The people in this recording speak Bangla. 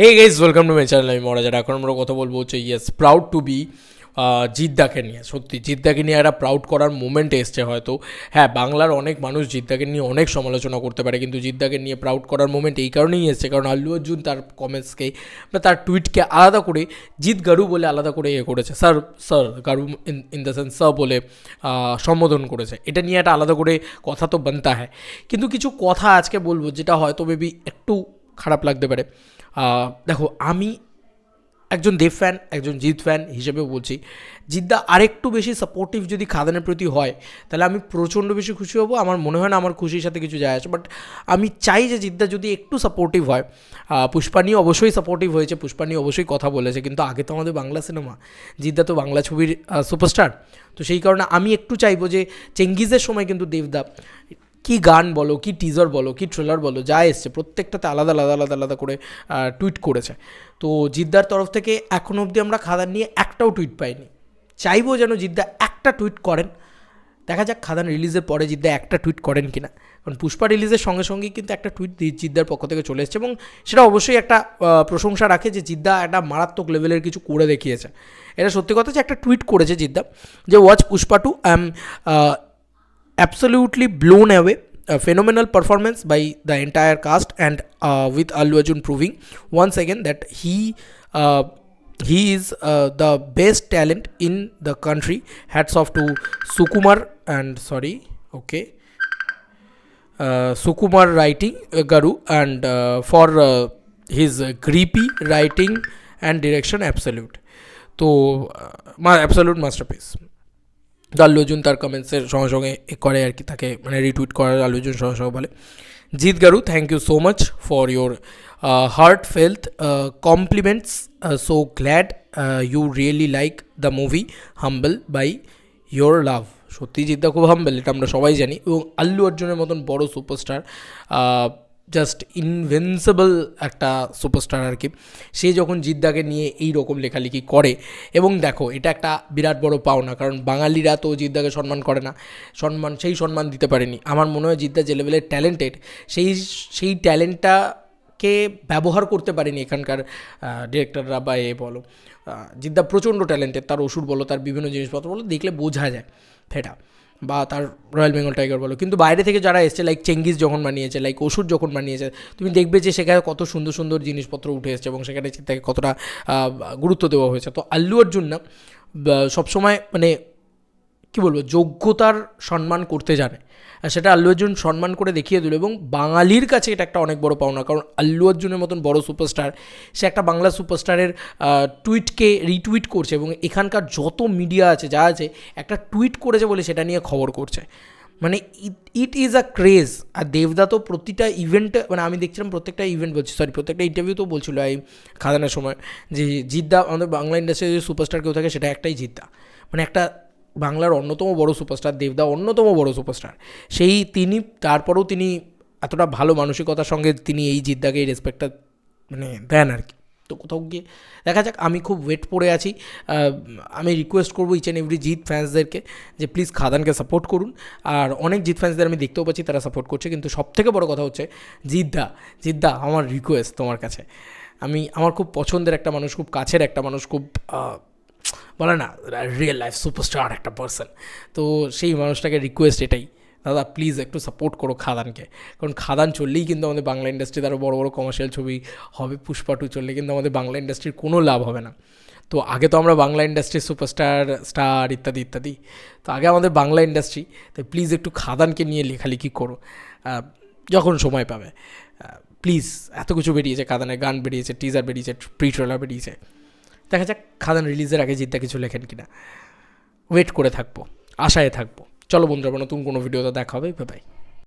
Hey guys welcome to my channel আমি মরাজার। এখন আমরা কথা বলব হচ্ছে ইয়েস প্রাউড টু বি জিদ্দাকে নিয়ে। সত্যি, জিদ্দাকে নিয়ে একটা প্রাউড করার মোমেন্ট এসছে হয়তো। হ্যাঁ বাংলার অনেক মানুষ জিদ্দাকে নিয়ে অনেক সমালোচনা করতে পারে, কিন্তু জিদ্দাকে নিয়ে প্রাউড করার মোমেন্ট এই কারণেই এসছে। কারণ আল্লু অর্জুন তার কমেন্টসকে বা তার টুইটকে আলাদা করে জিৎ গারু বলে আলাদা করে ইয়ে করেছে। Sir sir garu in the sense sir বলে সম্বোধন করেছে। এটা নিয়ে একটা আলাদা করে কথা তো বানতা হয় কিন্তু কিছু কথা আজকে বলব, যেটা হয়তো মেবি একটু খারাপ লাগতে পারে। দেখো, আমি একজন দেব ফ্যান একজন জিৎ ফ্যান হিসেবেও বলছি। জিদ্দা আরেকটু বেশি সাপোর্টিভ যদি খাদানের প্রতি হয়, তাহলে আমি প্রচণ্ড বেশি খুশি হব। আমার মনে হয় না আমার খুশির সাথে কিছু যায় আসে বাট আমি চাই যে জিদ্দা যদি একটু সাপোর্টিভ হয় পুষ্পানি অবশ্যই সাপোর্টিভ হয়েছে পুষ্পানি অবশ্যই কথা বলেছে, কিন্তু আগে তো আমাদের বাংলা সিনেমা জিদ্দা তো বাংলা ছবির সুপারস্টার তো সেই কারণে আমি একটু চাইব যে চেঙ্গিজের সময় কিন্তু দেবদা কি গান বলো, কি টিজার বলো, কি ট্রেলার বলো, যা এসছে, প্রত্যেকটাতে আলাদা আলাদা আলাদা আলাদা করে টুইট করেছে। তো জিদ্দার তরফ থেকে এখন অবধি আমরা খাদান নিয়ে একটাও টুইট পাইনি। চাইব যেন জিদ্দা একটা টুইট করেন। দেখা যাক খাদান রিলিজের পরে জিদ্দা একটা টুইট করেন কি না কারণ পুষ্পা রিলিজের সঙ্গে সঙ্গেই কিন্তু একটা টুইট জিদ্দার পক্ষ থেকে চলে এসেছে এবং সেটা অবশ্যই একটা প্রশংসা রাখে যে জিদ্দা একটা মারাত্মক লেভেলের কিছু করে দেখিয়েছে। এটা সত্যি কথা যে একটা টুইট করেছে জিদ্দা যে watch Pushpa two am absolutely blown away a phenomenal performance by the entire cast and uh, with Alu Arjun proving once again that he uh, he is uh, the best talent in the country hats off to Sukumar and sorry okay uh, Sukumar writing uh, Garu and uh, for uh, his uh, creepy writing and direction absolute So, uh, my absolute masterpiece. তো অর্জুন তার কমেন্টসের সঙ্গে সঙ্গে এ করে আর কি, তাকে মানে রিটুইট করার আল্লু অর্জুন সঙ্গে সঙ্গে বলে, Jeet garu thank you so much for your heartfelt compliments so glad you really like the movie humble by your love সত্যি জিদ্দা খুব হাম্বেল এটা আমরা সবাই জানি। এবং আল্লু অর্জুনের মতন বড় সুপারস্টার জাস্ট ইনভেন্সিবল একটা সুপারস্টার আর কি। সে যখন জিদ্দাকে নিয়ে এই রকম লেখালেখি করে, এবং দেখো, এটা একটা বিরাট বড় পাওনা, কারণ বাঙালিরা তো জিদ্দাকে সম্মান করে না। সম্মান, সেই সম্মান দিতে পারেনি। আমার মনে হয় জিদ্দা যে লেভেলের ট্যালেন্টেড সেই সেই ট্যালেন্টটা কে ব্যবহার করতে পারেনি এখানকার ডিরেক্টররা বা এ বলো। জিদ্দা প্রচণ্ড ট্যালেন্টেড তার ওষুধ বলো, তার বিভিন্ন জিনিসপত্র বলো, দেখলে বোঝা যায়। সেটা। বা তার রয়্যাল বেঙ্গল টাইগার বলো। কিন্তু বাইরে থেকে যারা এসছে লাইক চেঙ্গিস যখন বানিয়েছে লাইক ওষুধ যখন বানিয়েছে, তুমি দেখবে যে সেখানে কত সুন্দর সুন্দর জিনিসপত্র উঠে এসছে এবং সেখানে তাকে কতটা গুরুত্ব দেওয়া হয়েছে। তো আল্লু অর্জুন না সবসময় মানে কি বলব, যোগ্যতার সম্মান করতে জানে। আর সেটা আল্লু অর্জুন সম্মান করে দেখিয়ে দিল এবং বাঙালির কাছে এটা একটা অনেক বড় পাওনা। কারণ আল্লু অর্জুনের মতন বড় সুপারস্টার, সে একটা বাংলা সুপারস্টারের টুইটকে রিটুইট করছে এবং এখানকার যত মিডিয়া আছে, যা আছে, একটা টুইট করেছে বলে সেটা নিয়ে খবর করছে। মানে ইট ইজ আ ক্রেজ। আর দেবদা তো প্রতিটা ইভেন্ট মানে আমি দেখছিলাম প্রত্যেকটা ইভেন্ট বলছি, সরি, প্রত্যেকটা ইন্টারভিউ তো বলছিল এই খাদানের সময় যে জিদ্দা আমাদের বাংলা ইন্ডাস্ট্রিতে যে সুপারস্টার কেউ থাকে সেটা একটাই জিদ্দা। মানে একটা বাংলার অন্যতম বড় সুপারস্টার, দেবদা অন্যতম বড় সুপারস্টার। সেই তিনি, তারপরেও তিনি এতটা ভালো মানসিকতার সঙ্গে তিনি এই জিদ্দাকে এই রেসপেক্টটা মানে দেন আর কি। তো কোথাও গিয়ে দেখা যাক, আমি খুব ওয়েট পড়ে আছি। আমি রিকোয়েস্ট করব ইচ অ্যান্ড এভরি জিৎ ফ্যান্সদেরকে যে প্লিজ খাদানকে সাপোর্ট করুন। আর অনেক জিৎ ফ্যান্সদের আমি দেখতেও পাচ্ছি, তারা সাপোর্ট করছে। কিন্তু সবথেকে বড় কথা হচ্ছে, জিদ্দা জিদ্দা, আমার রিকোয়েস্ট তোমার কাছে। আমি, আমার খুব পছন্দের একটা মানুষ, খুব কাছের একটা মানুষ, খুব বলে না রিয়েল লাইফ সুপারস্টার একটা পার্সন তো সেই মানুষটাকে রিকোয়েস্ট এটাই, দাদা প্লিজ একটু সাপোর্ট করো খাদানকে। কারণ খাদান চললেই কিন্তু আমাদের বাংলা ইন্ডাস্ট্রিতে আরও বড় বড় কমার্শিয়াল ছবি হবে, পুষ্পা টু চললে কিন্তু আমাদের বাংলা ইন্ডাস্ট্রির কোনো লাভ হবে না। তো আগে তো আমরা বাংলা ইন্ডাস্ট্রির সুপারস্টার স্টার ইত্যাদি ইত্যাদি। তো আগে আমাদের বাংলা ইন্ডাস্ট্রি তাই প্লিজ একটু খাদানকে নিয়ে লেখালেখি করো। যখন সময় পাবে। প্লিজ এত কিছু বেরিয়েছে, খাদানের গান বেরিয়েছে টিজার বেরিয়েছে প্রি ট্রেলার বেরিয়েছে। দেখা যাক খাদান রিলিজের আগে জিদ্দা কিছু লেখেন কিনা। ওয়েট করে থাকব, আশায় থাকব। চলো বন্ধুরা নতুন কোনো ভিডিও তো দেখা হবে বাই